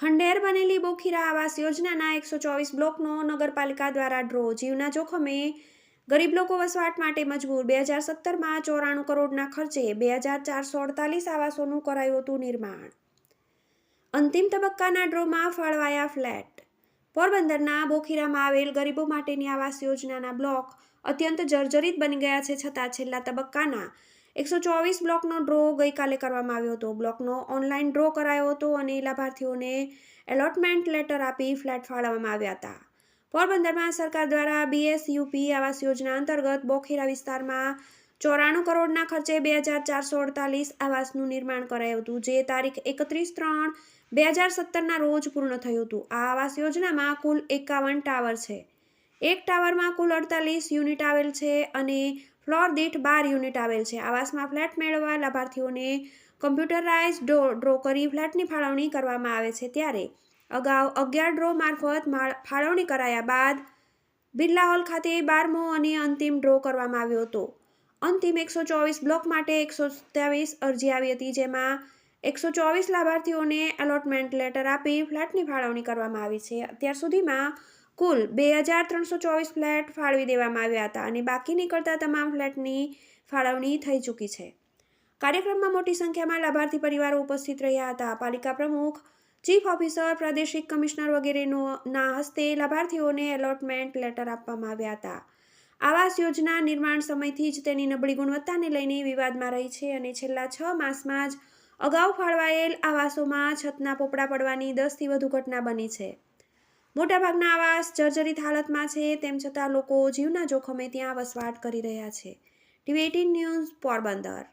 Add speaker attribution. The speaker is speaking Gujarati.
Speaker 1: ખંડેર બનેલી બોખીરા આવાસ યોજનાના એકસો ચોવીસ બ્લોકનો નગરપાલિકા દ્વારા ડ્રો જીવના જોખમે ગરીબ લોકો વસવાટ માટે મજબૂર બે હજાર સત્તરમાં ચોરાણું કરોડના ખર્ચે બે હજાર ચારસો અડતાલીસ આવાસોનું કરાયું હતું નિર્માણ. અંતિમ તબક્કાના ડ્રોમાં ફાળવાયા ફ્લેટ. પોરબંદરના બોખીરામાં આવેલ ગરીબો માટેની આવાસ યોજનાના બ્લોક અત્યંત જર્જરિત બની ગયા છે છતાં છેલ્લા તબક્કાના એકસો ચોવીસ બ્લોકનો ડ્રો ગઈકાલે કરવામાં આવ્યો હતો. બ્લોકનો ઓનલાઈન ડ્રો કરાયો હતો અને લાભાર્થીઓને એલોટમેન્ટ લેટર આપી ફ્લેટ ફાળવવામાં આવ્યા હતા. પોરબંદરમાં સરકાર દ્વારા બીએસયુપી આવાસ યોજના અંતર્ગત બોખીરા વિસ્તારમાં ચોરાણું કરોડના ખર્ચે બે હજાર ચારસો અડતાલીસ આવાસનું નિર્માણ કરાયું હતું, જે તારીખ એકત્રીસ ત્રણ બે હજાર સત્તરના રોજ પૂર્ણ થયું હતું. આ આવાસ યોજનામાં કુલ એકાવન ટાવર છે. એક ટાવરમાં કુલ અડતાલીસ યુનિટ આવેલ છે અને ફ્લોર દીઠ બાર યુનિટ આવેલ છે. આવાસમાં ફ્લેટ મેળવવા લાભાર્થીઓને કમ્પ્યુટરાઇઝ ડ્રો ડ્રો કરી ફ્લેટની ફાળવણી કરવામાં આવે છે. ત્યારે અગાઉ અગિયાર ડ્રો મારફત ફાળવણી કરાયા બાદ બિરલા હોલ ખાતે બારમો અને અંતિમ ડ્રો કરવામાં આવ્યો હતો. અંતિમ એકસો ચોવીસ બ્લોક માટે એકસો સત્યાવીસ અરજી આવી હતી, જેમાં એકસો ચોવીસ લાભાર્થીઓને એલોટમેન્ટ લેટર આપી ફ્લેટની ફાળવણી કરવામાં આવી છે. અત્યાર સુધીમાં કુલ બે હજાર ત્રણસો ચોવીસ ફ્લેટ ફાળવી દેવામાં આવ્યા હતા અને બાકી નીકળતા તમામ ફ્લેટની ફાળવણી થઈ ચૂકી છે. કાર્યક્રમમાં મોટી સંખ્યામાં લાભાર્થી પરિવારો ઉપસ્થિત રહ્યા હતા. પાલિકા પ્રમુખ, ચીફ ઓફિસર, પ્રાદેશિક કમિશનર વગેરેનો ના હસ્તે લાભાર્થીઓને એલોટમેન્ટ લેટર આપવામાં આવ્યા હતા. આવાસ યોજના નિર્માણ સમયથી જ તેની નબળી ગુણવત્તાને લઈને વિવાદમાં રહી છે અને છેલ્લા છ માસમાં જ અગાઉ ફાળવાયેલ આવાસોમાં છતના પોપડા પડવાની દસથી વધુ ઘટના બની છે. મોટાભાગના આવાસ જર્જરિત હાલતમાં છે, તેમ છતાં લોકો જીવના જોખમે ત્યાં વસવાટ કરી રહ્યા છે. TV eighteen news Porbandar.